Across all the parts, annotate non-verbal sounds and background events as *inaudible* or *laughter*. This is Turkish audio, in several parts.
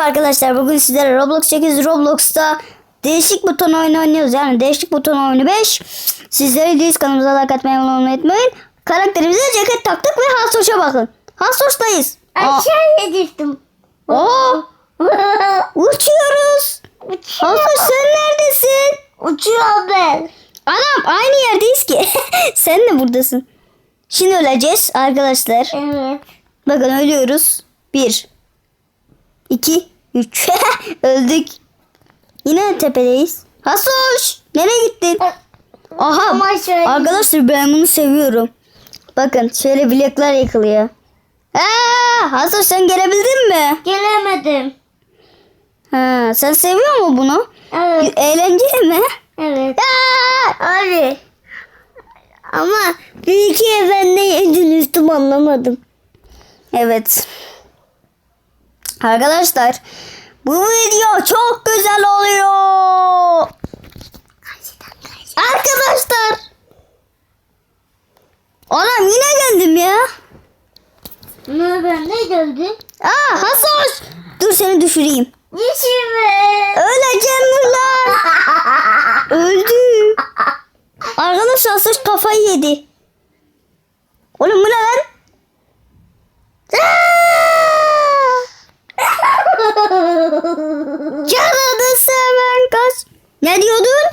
arkadaşlar. Bugün sizlere Roblox 8 Roblox'ta değişik buton oyunu oynuyoruz. Yani değişik buton oyunu 5. Sizlere değiliz kanalımıza like atmayı unutmayın. Karakterimize ceket taktık ve Hasoş'a bakın. Hasoş'tayız. Aşağıya düştüm. aa, *laughs* uçuyoruz. Hasoş sen neredesin? Uçuyor ben. Anam aynı yerdeyiz ki. *laughs* sen de buradasın. Şimdi öleceğiz arkadaşlar. Evet. Bakın ölüyoruz. Bir. iki, Üç. *laughs* Öldük. Yine tepedeyiz. Hasoş. Nereye gittin? Aha. Arkadaşlar ben bunu seviyorum. Bakın şöyle bloklar yıkılıyor. Aa, Hasoş sen gelebildin mi? Gelemedim. Ha, sen seviyor mu bunu? Evet. Eğlenceli mi? Evet. Aa! Abi. Ama bir iki ben ne üzülmüştüm anlamadım. Evet. Arkadaşlar bu video çok güzel oluyor. Arkadaşlar. Anam yine geldim ya. Ne ben ne geldi? Aa Hasoş. Dur seni düşüreyim. Dişimi. Öleceğim buradan. *laughs* Öldüm. Arkadaşlar Hasoş kafayı yedi. Oğlum bu ne lan? Canını seven kaç. Ne diyordun?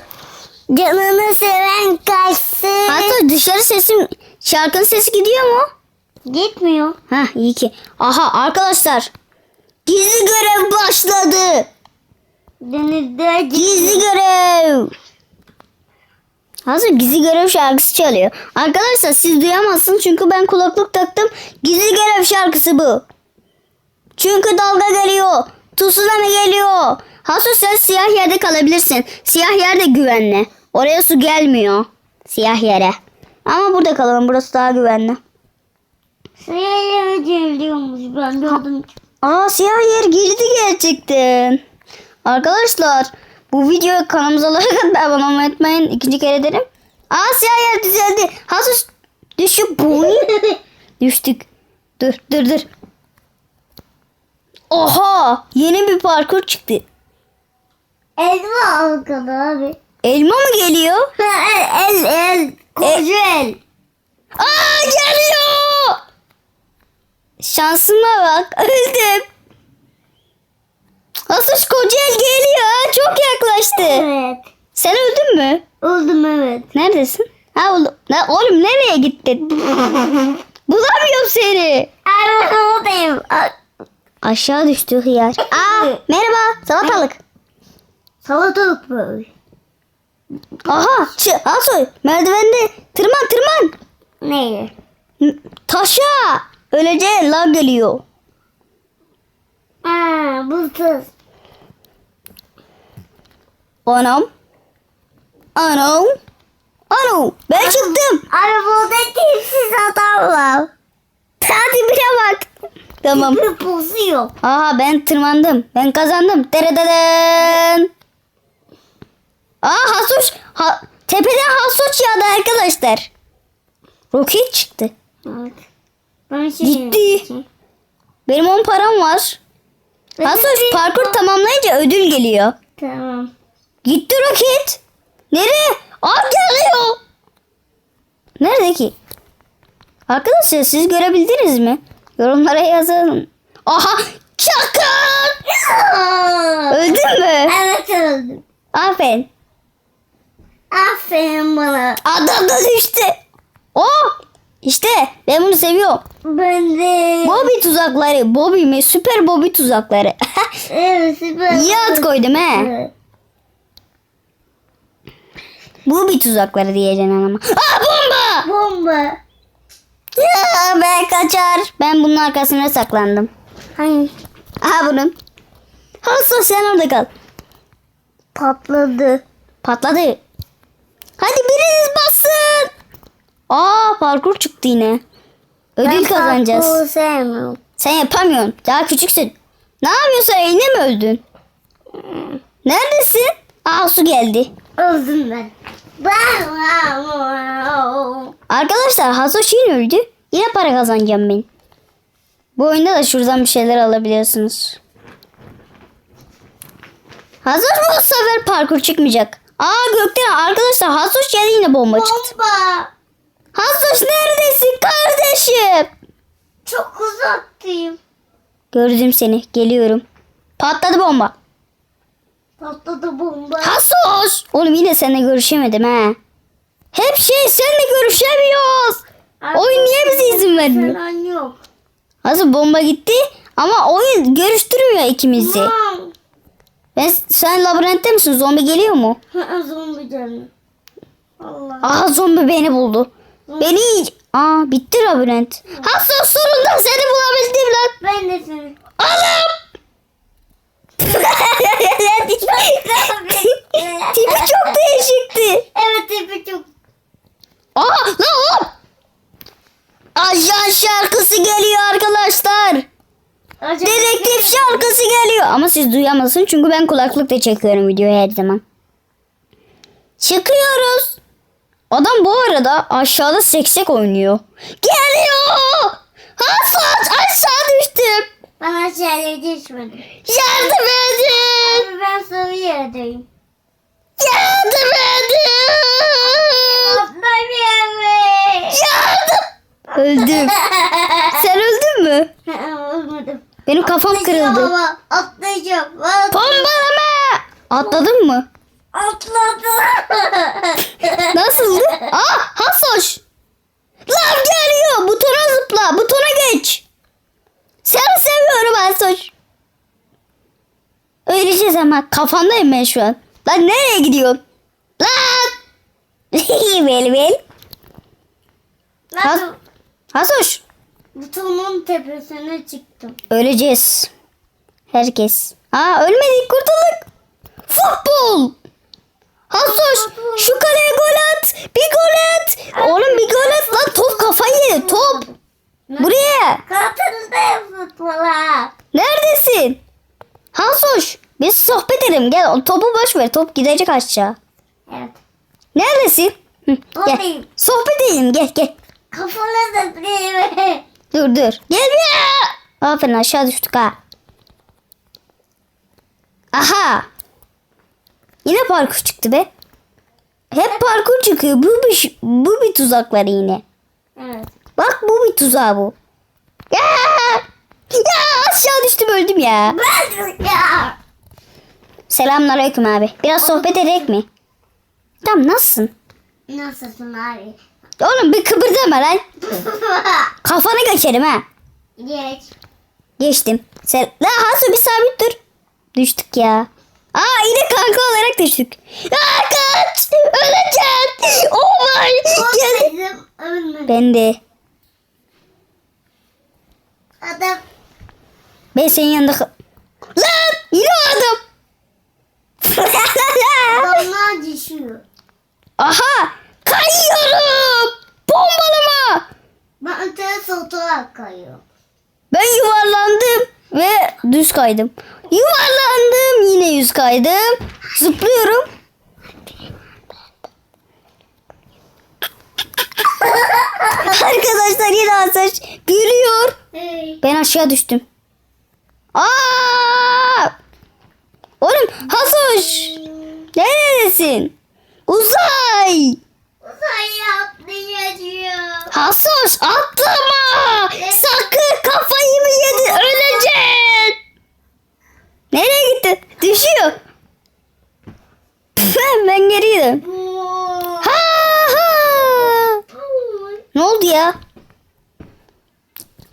Canını seven kaçsın. Hatta dışarı sesim şarkının sesi gidiyor mu? Gitmiyor. Ha iyi ki. Aha arkadaşlar. Gizli görev başladı. Denizde Gizli görev. Hazır gizli görev şarkısı çalıyor. Arkadaşlar siz duyamazsınız çünkü ben kulaklık taktım. Gizli görev şarkısı bu. Çünkü dalga geliyor. Tsunami geliyor. Hasu sen siyah yerde kalabilirsin. Siyah yer de güvenli. Oraya su gelmiyor. Siyah yere. Ama burada kalalım. Burası daha güvenli. Sırayla ödeyiliyormuş ben gördüm. Aa siyah yer girdi gerçekten. Arkadaşlar bu videoya kanalımıza like atmayı abone olmayı unutmayın. İkinci kere derim. Aa siyah yer düzeldi. Hasus düşüp boy. *laughs* Düştük. Dur dur dur. Oha yeni bir parkur çıktı. Elma al kadar abi. Elma mı geliyor? El el el. Koca el. Aa geliyor. Şansıma bak *laughs* öldüm. Hasus Kocaeli geliyor. Çok yaklaştı. Evet. Sen öldün mü? Oldum evet. Neredesin? Ha oğlum, ne, oğlum nereye gittin? *laughs* Bulamıyorum seni. Abi oradayım. Aşağı düştü hıyar. Aa merhaba salatalık. Salatalık böyle. Aha çı, Asoy merdivende tırman tırman. Neye? Taşa. Ölece lag geliyor. Aa bu kız. Anam. Anam. Anam. Ben çıktım. Arabada kimsiz adam var. Hadi bire bak. Tamam. Bir bozuyor. Aha ben tırmandım. Ben kazandım. Derededen. Aa Hasuş. Ha, tepeden Hasuş yağdı arkadaşlar. Roket çıktı. Evet. Ben şey Gitti. Benim 10 param var. Bir- parkur tamamlayınca ödül geliyor. Tamam. Gitti roket. Nereye? Aa geliyor. Nerede ki? Arkadaşlar siz görebildiniz mi? Yorumlara yazın. Aha çakal. Öldün mü? Evet öldüm. Aferin. Aferin bana. Adam da düştü. Oh işte ben bunu seviyorum. Ben de. Bobby tuzakları. Bobby mi? Süper Bobby tuzakları. *laughs* Evet süper. İyi ad koydum he. Evet. Bobby tuzakları diyeceksin ama. Aa bomba! Bomba. Ya, *laughs* ben kaçar. Ben bunun arkasına saklandım. Hangi? Aha bunun. Hasta sen orada kal. Patladı. Patladı. Hadi biriniz bassın. Aa parkur çıktı yine. Ödül Ben kazanacağız. sevmiyorum. Sen yapamıyorsun. Daha küçüksün. Ne yapıyorsun? Eline mi öldün? Neredesin? Aa su geldi. Öldüm ben. Arkadaşlar Hasoş yine öldü. Yine para kazanacağım ben. Bu oyunda da şuradan bir şeyler alabiliyorsunuz. Hasoş bu sefer parkur çıkmayacak. Aa gökten arkadaşlar Hasoş geldi yine bomba çıktı. Bomba. Hasoş neredesin kardeşim? Çok uzaktayım. Gördüm seni geliyorum. Patladı bomba. Patladı bomba. Hasoş. Oğlum yine seninle görüşemedim ha. Hep şey seninle görüşemiyoruz. Oyun niye bize izin vermiyor? Falan yok. Hasoş bomba gitti ama oyun görüştürmüyor ikimizi. Ben, sen labirentte misin? Zombi geliyor mu? Zombi canım. Allah. Aha zombi beni buldu. Beni iyice... Aa bitti labirent. Hasoş sonunda seni bulabildim lan. Ben de seni. Anam. *laughs* Tipi çok değişikti. Evet tipi çok. Aa lan oğlum. Ajan şarkısı geliyor arkadaşlar. Acaba Dedektif şarkısı geliyor. Ama siz duyamazsın çünkü ben kulaklıkla çekiyorum videoyu her zaman. Çıkıyoruz. Adam bu arada aşağıda seksek oynuyor. Geliyor. Hasan aşağı düştüm. Ben aşağıya düşmedim. Yardım edin. Abi ben sarı yerdeyim. Yardım edin. Atla bir yere. Yardım. Öldüm. Sen öldün mü? Olmadım. Benim kafam kırıldı. Ama atlayacağım. At- Bombalama. Atladın mı? Atladım. *laughs* Nasıldı? Aa Hasoş. Lan geliyor. Butona zıpla. Butona geç. Seni seviyorum Hasoş. Öleceğiz ama kafandayım ben şu an. Lan nereye gidiyorsun? Lan. *laughs* vel vel. Nasıl? Hasoş. Butonun tepesine çıktım. Öleceğiz. Herkes. Aa ölmedik kurtulduk. Futbol. Hasoş şu kaleye gol at. Bir gol at. Oğlum bir gol at lan top kafayı top. Buraya. Katıldım futbola. Neredesin? Hasoş biz sohbet edelim gel o topu boş ver top gidecek aşağı. Evet. Neredesin? Hı, gel. Buradayım. Sohbet edelim gel gel. Da değil. Dur dur. Gel ya. Aferin aşağı düştük ha. Aha. Yine parkur çıktı be. Hep parkur çıkıyor. Bu bir, bu bir tuzakları yine. Evet. Bak bu bir tuzağı bu. Ya! Ya aşağı düştüm öldüm ya. Ben ya. Selamünaleyküm abi. Biraz sohbet edek mi? Tamam nasılsın? Nasılsın abi? Oğlum bir kıpırdama lan. *laughs* Kafana geçerim ha. Geç. Geçtim. Sen... La Hasu bir sabit dur. Düştük ya. Aa yine kanka olarak düştük. Aa kaç. Öleceğim. Oh my. Gel. Ben de. Adam. Ben senin yanında. Lan yine adam. Adamlar *laughs* düşüyor. Aha kayıyorum. Bombalama. Ben ters oturak kayıyorum. Ben yuvarlandım ve düz kaydım. Yuvarlandım yine yüz kaydım. Zıplıyorum. *laughs* Arkadaşlar yine Asaç gülüyor. Hey. Ben aşağı düştüm. Aa! Oğlum Hasoş neredesin? Uzay. Hasoş atlama. Sakın kafayı mı yedin öleceksin. Nereye gitti? Düşüyor. ben geriydim. Ha ha. Ne oldu ya?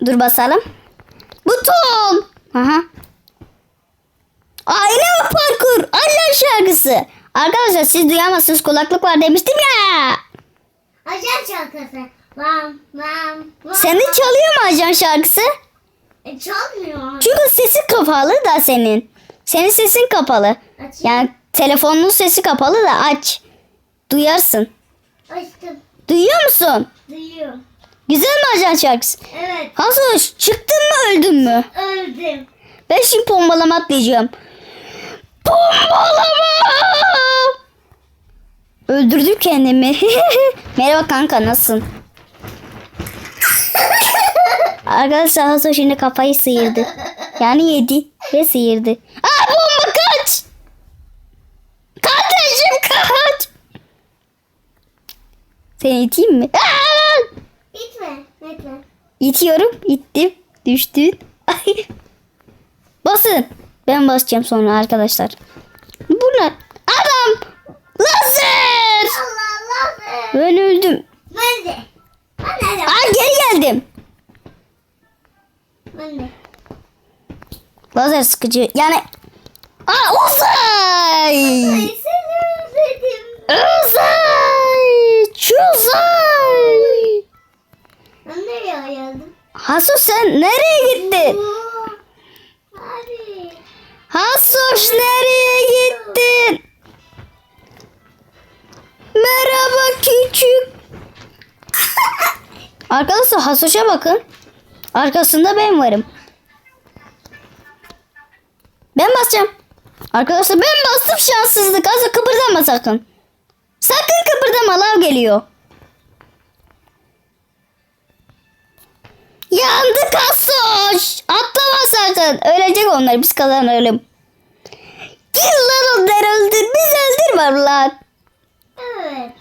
Dur basalım. Buton. Aha. Aile mi parkur? Şarkısı. Arkadaşlar siz duyamazsınız kulaklık var demiştim ya. Ajan şarkısı. Vam vam vam. Sende çalıyor mu ajan şarkısı? E, çalmıyor. Çünkü sesi kapalı da senin. Senin sesin kapalı. Açayım. Yani telefonun sesi kapalı da aç. Duyarsın. Açtım. Duyuyor musun? Duyuyorum. Güzel mi ajan şarkısı? Evet. Hasoş çıktın mı öldün mü? Öldüm. Ben şimdi bombalama atlayacağım. Tombalamam. Öldürdüm kendimi. *laughs* Merhaba kanka nasılsın? *laughs* Arkadaşlar Hasan şimdi kafayı sıyırdı. Yani yedi ve sıyırdı. Aa bomba kaç! Kardeşim kaç! Seni iteyim mi? Aa! İtme, itme. İtiyorum, ittim. Düştün. *laughs* Basın. Ben basacağım sonra arkadaşlar. Bunlar. Adam. Lazer. Allah Allah. Ben öldüm. Ben de. Ben de. Aa geri geldim. Ben de. Lazer sıkıcı. Yani. Aa uzay. Ay seni özledim. Uzay. Çuzay. Ben nereye geldim? Hasus sen nereye gittin? Hasus nereye gittin? Merhaba küçük. *laughs* Arkadaşlar Hasus'a bakın. Arkasında ben varım. Ben basacağım. Arkadaşlar ben bastım şanssızlık. Az kıpırdama sakın. Sakın kıpırdama lav geliyor. Yandık Hasus. Atlama sakın. Ölecek onlar biz kazanalım. Yıllar onlar öldür. Biz öldürmem lan. Evet.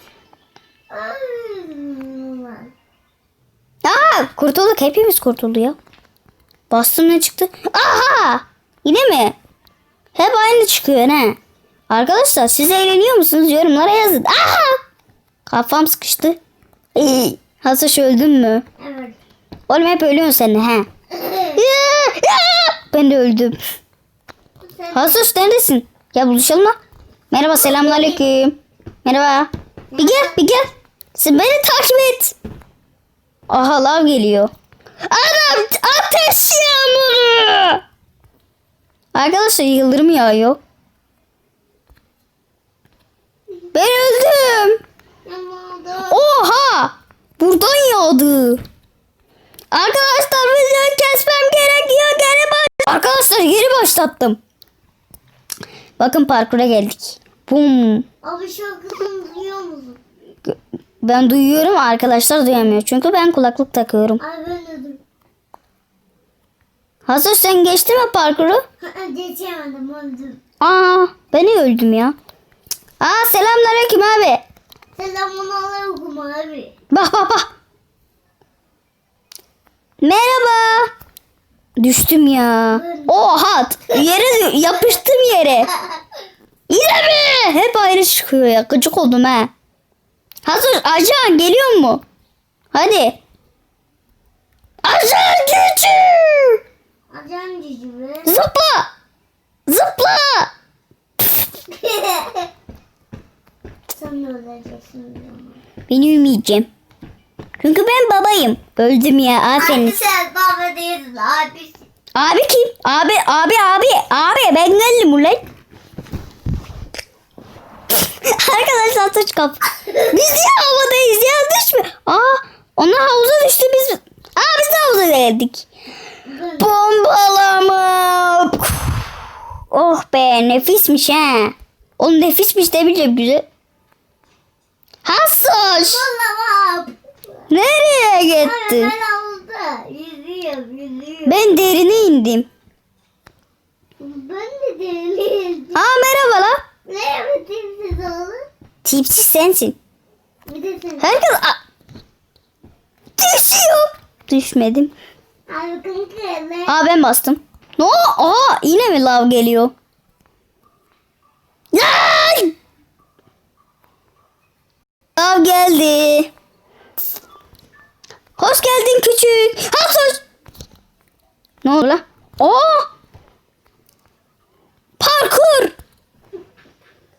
Aa kurtulduk hepimiz kurtuldu ya. Bastım ne çıktı? Aha! Yine mi? Hep aynı çıkıyor ne? Arkadaşlar siz eğleniyor musunuz? Yorumlara yazın. Aha! Kafam sıkıştı. Hasaş öldün mü? Evet. Oğlum hep ölüyorsun sen he. Ya, ya! Ben de öldüm. Hasaş neredesin? Gel buluşalım mı? Merhaba selamünaleyküm. Merhaba. Bir gel bir gel. Sen beni takip et. Aha lav geliyor. Anam ateş yağmuru. Arkadaşlar yıldırım yağıyor. Ben öldüm. Oha! Buradan yağdı. Arkadaşlar videoyu kesmem gerekiyor. Geri baş... Arkadaşlar geri başlattım. Bakın parkura geldik. Bum. Abi şarkısını duyuyor musun? Ben duyuyorum arkadaşlar duyamıyor. Çünkü ben kulaklık takıyorum. Ay ben öldüm. Hazır sen geçtin mi parkuru? Geçemedim öldüm. Aa ben de öldüm ya. Aa selamünaleyküm abi. Selamun aleyküm abi. Bak bak bak. Merhaba. Düştüm ya. Oha yere yapıştım yere. Yine mi? Hep ayrı çıkıyor ya. Gıcık oldum ha. Hazır ajan geliyor mu? Hadi. Ajan gücü. Acan cici be. Zıpla. Zıpla. *laughs* Sen de öleceksin diyorum. Ben uyumayacağım. Çünkü ben babayım. Öldüm ya aferin. Abi sen baba değilsin abi. Abi kim? Abi abi abi abi ben geldim ulan. *laughs* Arkadaşlar taç kap. Biz niye havadayız ya düşme. Aa onlar havuza düştü biz. Aa biz de havuza geldik. Bombalama. Oh be nefismiş ha. Oğlum nefismiş de bile güzel. Hasoş. Vallahi Nereye abi gittin? ben havuzda yüzüyorum yüzüyorum. Ben derine indim. Ben de deliyim. Aa merhaba la. Ne yapayım siz oğlum? Tipsiz sensin. Bir de sen. Herkes a- düşüyor. Düşmedim. Abi kanka ne? Aa ben bastım. No, aha yine mi lav geliyor? Ay! Lav geldi. Hoş geldin küçük. Ha hoş. Ne oldu lan? Aa! Parkur.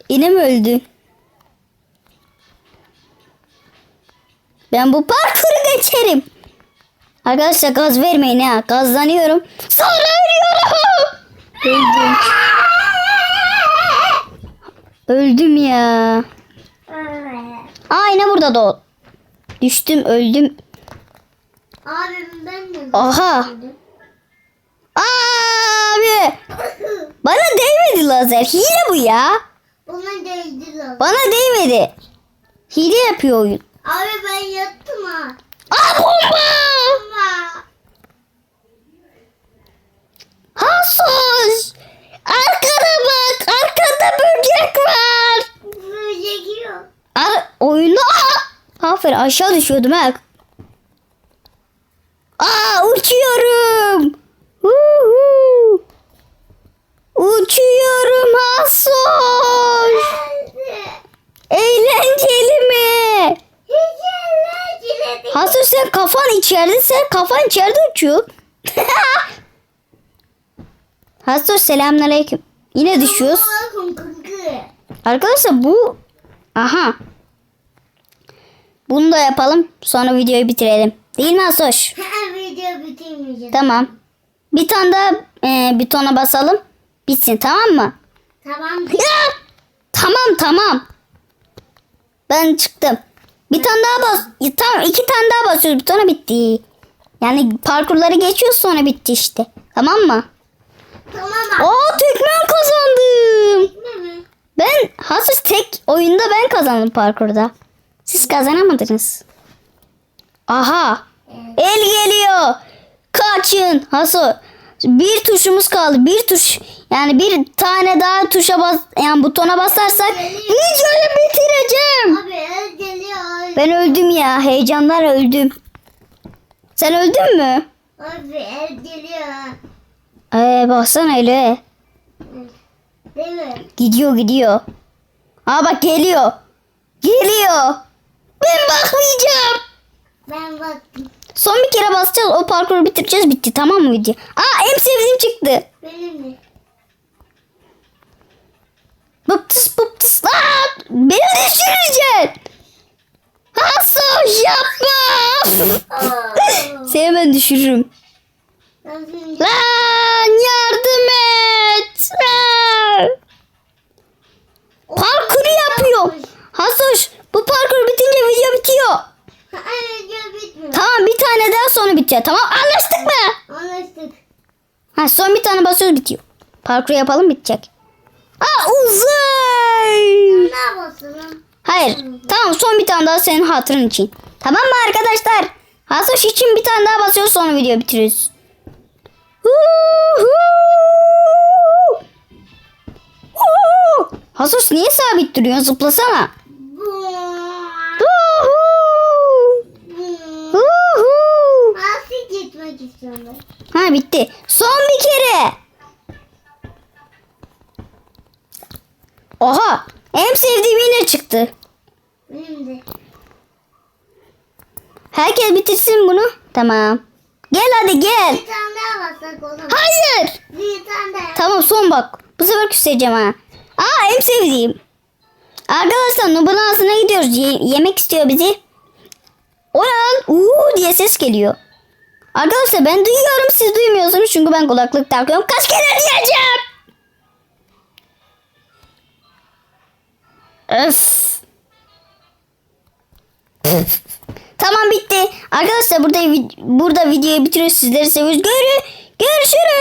Yine mi öldü? Ben bu parkuru geçerim. Arkadaşlar gaz vermeyin ha. Gazlanıyorum. Sonra ölüyorum. Öldüm. Öldüm ya. Aa yine burada da. Düştüm öldüm. Abi ben de. Aha. Abi. *laughs* Bana değmedi lazer. Hile bu ya. Buna değdi lan. Bana değmedi. Hile yapıyor oyun. Abi ben yattım ha. Aa bomba. Ama. Hasus. Arkana bak. Arkanda böcek var. Böcek yok. Aa, oyunu Aa, Aferin aşağı düşüyordum ha. Aa uçuyorum. Huhu. Uçuyorum Hasoş. Eğlenceli mi? Hasoş sen kafan içeride sen kafan içeride uçuyor. *laughs* Hasoş selamünaleyküm. Yine düşüyoruz. Arkadaşlar bu aha. Bunu da yapalım. Sonra videoyu bitirelim. Değil mi Asoş? *laughs* Video bitirmeyeceğiz. Tamam. Bir tane daha e, butona basalım. Bitsin tamam mı? Tamam. Ya! Tamam tamam. Ben çıktım. Bir tane daha bas. Tamam iki tane daha basıyoruz. Butona bitti. Yani parkurları geçiyoruz sonra bitti işte. Tamam mı? Tamam. Aa tekmen kazandım. Değil mi? Ben hasız tek oyunda ben kazandım parkurda. Siz kazanamadınız. Aha. El geliyor. Kaçın. Haso. Bir tuşumuz kaldı. Bir tuş. Yani bir tane daha tuşa bas yani butona basarsak videoyu bitireceğim. Abi el geliyor. Ben öldüm ya. Heyecandan öldüm. Sen öldün mü? Abi el geliyor. Ee, baksana öyle. Değil mi? Gidiyor gidiyor. Aa bak geliyor. Geliyor. Ben bakmayacağım. Ben baktım. Son bir kere basacağız. O parkuru bitireceğiz. Bitti tamam mı video? Aa en sevdiğim çıktı. Benim de. Bıptıs bıptıs. Aa, beni düşüreceksin. Hasoş yapma. *laughs* Seni ben düşürürüm. Ben şimdi Lan yardım et. Aa. Parkuru yapıyorum. Hasoş bu parkur bitince video bitiyor. Ha, video bitmiyor. Tamam bir bitecek. Tamam anlaştık mı? Anlaştık. Ha son bir tane basıyoruz bitiyor. Parkuru yapalım bitecek. Aa uzay. Ne yapalım? Hayır. Tamam son bir tane daha senin hatırın için. Tamam mı arkadaşlar? Hasoş için bir tane daha basıyoruz sonra video bitiriyoruz. Hasoş niye sabit duruyorsun? Zıplasana. Bu. Huhu. Bu. Huhu. Nasıl gitmek istiyorum ben? Ha bitti. Son bir kere. Oha. En sevdiğim yine çıktı. Benim de. Herkes bitirsin bunu. Tamam. Gel hadi gel. Bir tane daha bassak olur. Hayır. Bir tane daha. Tamam son bak. Bu sefer küseceğim ha. Aa en sevdiğim. Arkadaşlar Nub'un ağzına gidiyoruz. Ye- yemek istiyor bizi. O ne lan? Uuu diye ses geliyor. Arkadaşlar ben duyuyorum siz duymuyorsunuz çünkü ben kulaklık takıyorum. Kaç kere diyeceğim? Öf. tamam bitti. Arkadaşlar burada burada videoyu bitiriyoruz. Sizleri seviyoruz. Görü görüşürüz.